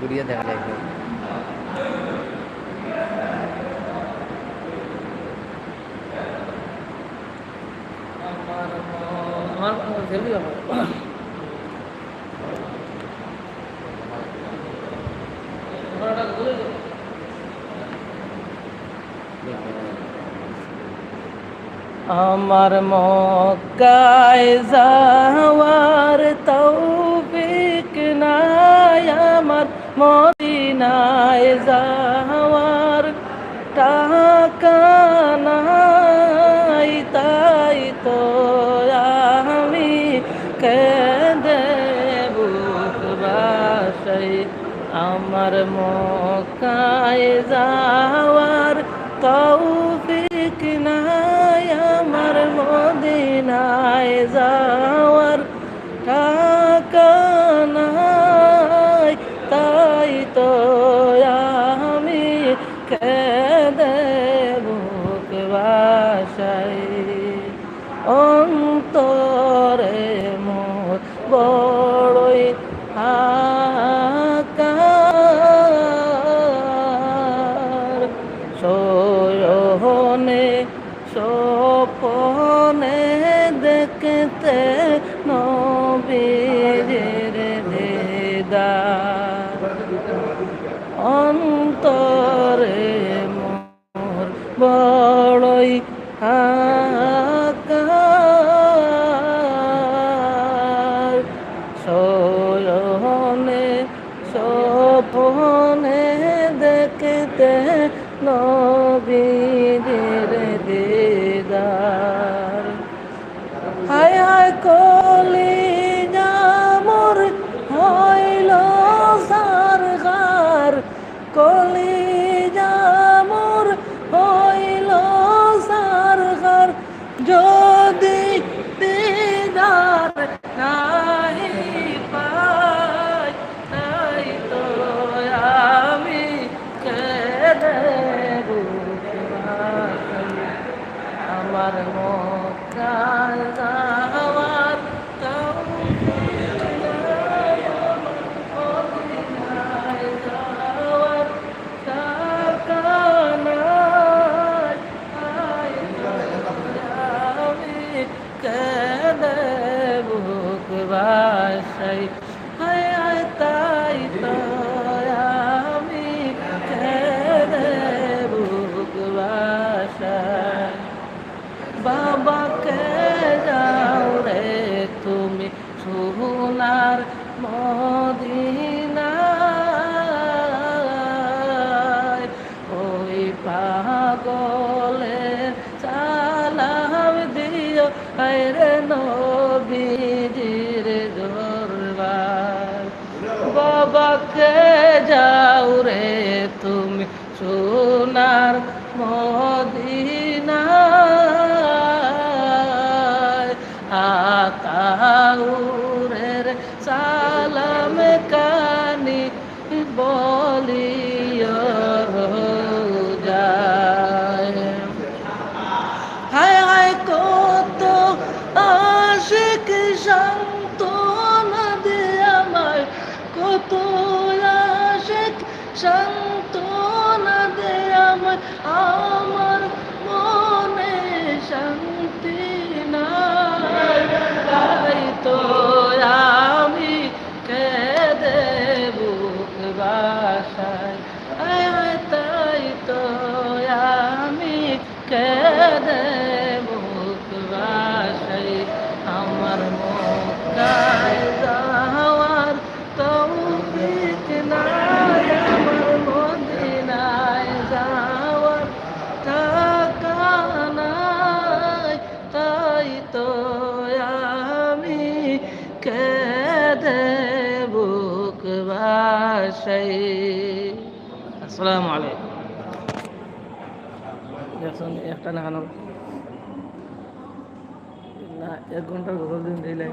ঘুরিয়ে দেখা যায়। আমার মক্কায় যাওয়ার তৌফিক মদিনায় যাওয়ার টাকা নাই, তাই তো আমি কেঁদে বুক বাসাই। আমার মক্কায় যাওয়ার তৌফিক নাই, আমার মদিনায় যাওয়ার অন্তরে মোর বড়ই হাকার সয়নে সপনে দেখতে নবীর দিদার। অন্তরে মোর বড়ই হাকার সপনে দেখতে নবীর আমার মক্কায় যাওয়ার কেঁদে বুক বাসাই তুমি সোনার মদিনায় ওই পাগলের সালাম দিও রে নবীজির দরবার। বাবাকে যাও রে তুমি, সোনার আশিক বাসাই السلام عليكم দেখুন একটা নাগানোর না এক ঘণ্টার কথা দিন দিলে